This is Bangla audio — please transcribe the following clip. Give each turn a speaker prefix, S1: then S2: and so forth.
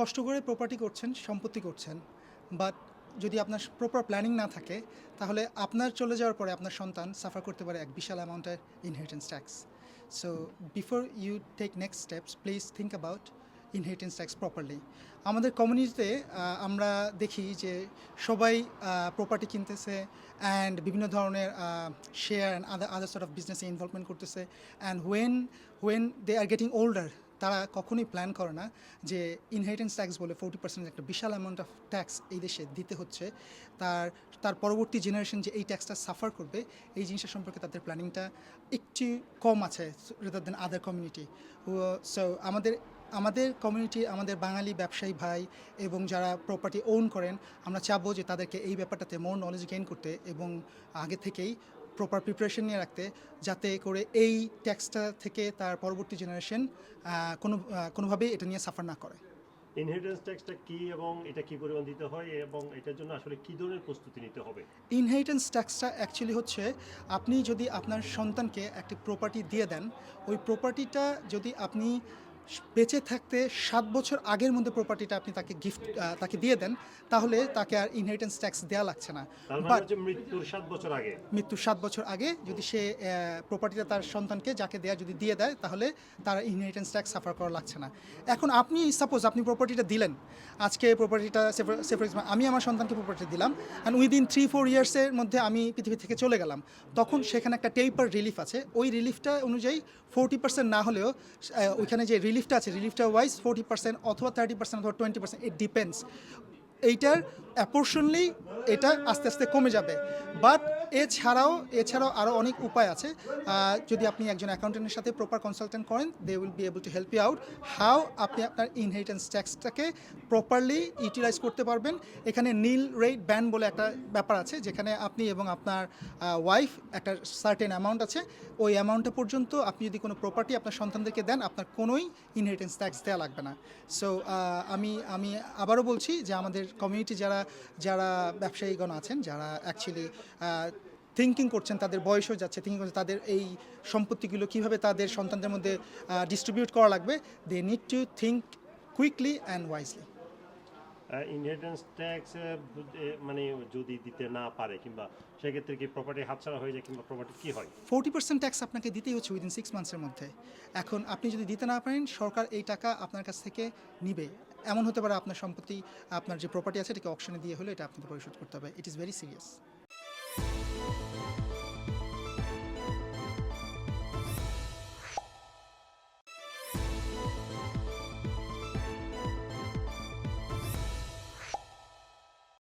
S1: কষ্ট করে প্রপার্টি করছেন, সম্পত্তি করছেন বাট যদি আপনার প্রপার প্ল্যানিং না থাকে, তাহলে আপনার চলে যাওয়ার পরে আপনার সন্তান সাফার করতে পারে এক বিশাল অ্যামাউন্টের inheritance tax so before you take next steps please think about inheritance tax properly আমাদের কমিউনিটিতে আমরা দেখি যে সবাই প্রপার্টি কিনতেছে অ্যান্ড বিভিন্ন ধরনের share and other other sort of বিজনেসে ইনভলভমেন্ট করতেছে and when when they are getting older তারা কখনোই প্ল্যান করে না যে ইনহেরিটেন্স ট্যাক্স বলে ফোর্টি পার্সেন্ট একটা বিশাল অ্যামাউন্ট অফ ট্যাক্স এই দেশে দিতে হচ্ছে। তার তার পরবর্তী জেনারেশন যে এই ট্যাক্সটা সাফার করবে, এই জিনিসটা সম্পর্কে তাদের প্ল্যানিংটা একটু কম আছে rather than other community so আমাদের আমাদের কমিউনিটি আমাদের বাঙালি ব্যবসায়ী ভাই এবং যারা প্রপার্টি ওন করেন, আমরা চাবো যে তাদেরকে এই ব্যাপারটাতে মোর নলেজ গেইন করতে এবং আগে থেকেই প্রপার প্রিপারেশন নিয়ে রাখতে যাতে করে এই ট্যাক্সটা থেকে তার পরবর্তী জেনারেশন কোনো কোনোভাবেই এটা নিয়ে সাফার না করে।
S2: ইনহেরিটেন্স ট্যাক্সটা কি এবং এটা কি পরিমাণ দিতে হয় এবং এটার জন্য আসলে কি ধরনের প্রস্তুতি নিতে হবে?
S1: ইনহেরিটেন্স ট্যাক্সটা অ্যাকচুয়ালি হচ্ছে আপনি যদি আপনার সন্তানকে একটি প্রপার্টি দিয়ে দেন ওই প্রপার্টিটা যদি আপনি বেঁচে থাকতে সাত বছর আগের মধ্যে প্রপার্টিটা আপনি তাকে গিফট তাকে দিয়ে দেন তাহলে তাকে আর ইনহেরিটেন্স ট্যাক্স দেওয়া লাগছে না।
S2: তার মানে
S1: বাট
S2: মৃত্যুর সাত বছর আগে।
S1: মৃত্যুর সাত বছর আগে যদি সে প্রপার্টিটা তার সন্তানকে যাকে দেয়া যদি দিয়ে দেয় তাহলে তার ইনহেরিটেন্স ট্যাক্স সাফার করা লাগছে না। এখন আপনি সাপোজ আপনি প্রপার্টিটা দিলেন আজকে প্রপার্টিটা সেফর আমি আমার সন্তানকে প্রপার্টি দিলাম অ্যান্ড উইদিন থ্রি ফোর ইয়ার্সের মধ্যে আমি পৃথিবী থেকে চলে গেলাম তখন সেখানে একটা টেইপার রিলিফ আছে। ওই রিলিফটা অনুযায়ী ফোর্টি পার্সেন্ট না হলেও ওইখানে যে রিলিফটা আছে রিলিফটা ওয়াইজ ফোর্টি পার্সেন্ট অথবা থার্টি পার্সেন্ট অথবা টোয়েন্টি পার্সেন্ট ইট ডিপেন্ডস এইটার অ্যাপোর্শনলি এটা আস্তে আস্তে কমে যাবে। বাট এছাড়াও এছাড়াও আরও অনেক উপায় আছে। যদি আপনি একজন অ্যাকাউন্টেন্টের সাথে প্রপার কনসালটেন্ট করেন they will be able to help you out how আপনি আপনার ইনহেরিটেন্স ট্যাক্সটাকে প্রপারলি ইউটিলাইজ করতে পারবেন। এখানে নীল রেট ব্যান বলে একটা ব্যাপার আছে, যেখানে আপনি এবং আপনার ওয়াইফ একটা সার্টেন অ্যামাউন্ট আছে। ওই অ্যামাউন্টটা পর্যন্ত আপনি যদি কোনো প্রপার্টি আপনার সন্তানদেরকে দেন, আপনার কোনোই ইনহেরিটেন্স ট্যাক্স দেওয়া লাগবে না। সো আমি আমি আবারও বলছি যে আমাদের কমিউনিটি যারা যারা ব্যবসায়ীগণ আছেন, যারা অ্যাকচুয়ালি থিঙ্কিং করছেন, তাদের বয়সও যাচ্ছে থিঙ্কিং করছেন, তাদের এই সম্পত্তিগুলো কীভাবে তাদের সন্তানদের মধ্যে ডিস্ট্রিবিউট করা লাগবে they need to think quickly and wisely
S2: inheritance tax মানে যদি দিতে না পারে কিংবা সেক্ষেত্রে কি প্রপার্টি হাতছাড়া হয়ে যায় কিংবা প্রপার্টি কি হয়?
S1: ফোর্টি পার্সেন্ট ট্যাক্স আপনাকে দিতেই হচ্ছে উইদিন সিক্স মান্থসের মধ্যে। এখন আপনি যদি দিতে না পারেন, সরকার এই টাকা আপনার কাছ থেকে নিবে। এমন হতে পারে আপনার সম্পত্তি, আপনার যে প্রপার্টি আছে, এটাকে অপশনে দিয়ে হলে এটা আপনাকে পরিশোধ করতে হবে। It is very serious